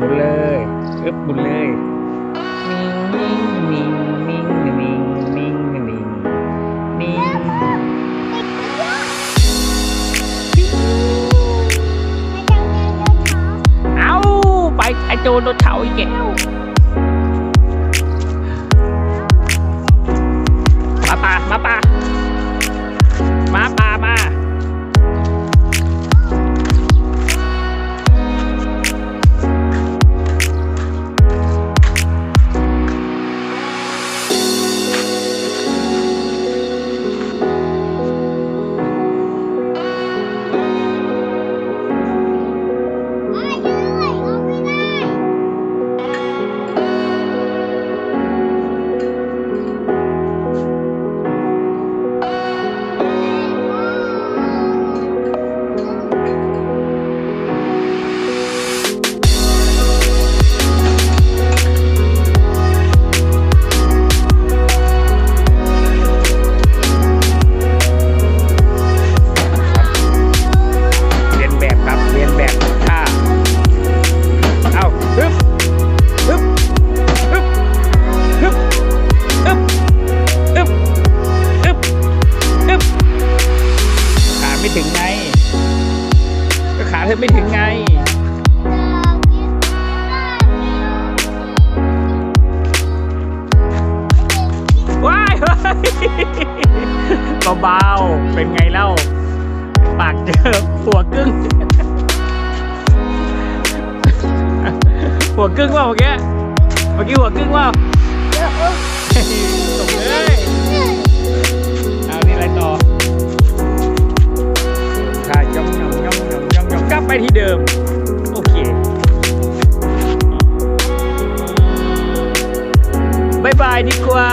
บุญเลยเอ๊บบุญเลยนิ่งนิ่งนิ่งนิ่งนิ่งนิ่งนิ่งเอาไปไอโจนรถเถาอีกแล้ ไม่ถึงไง ก็ขาเธอไม่ถึงไง ว้ายเบาๆเป็นไงเล่า ปากเจอหัวกึ้ง หัวกึ้งว่าเมื่อกี้ เมื่อกี้หัวกึ้งว่า ว้ที่เดิม โอเคบายบายดีกว่า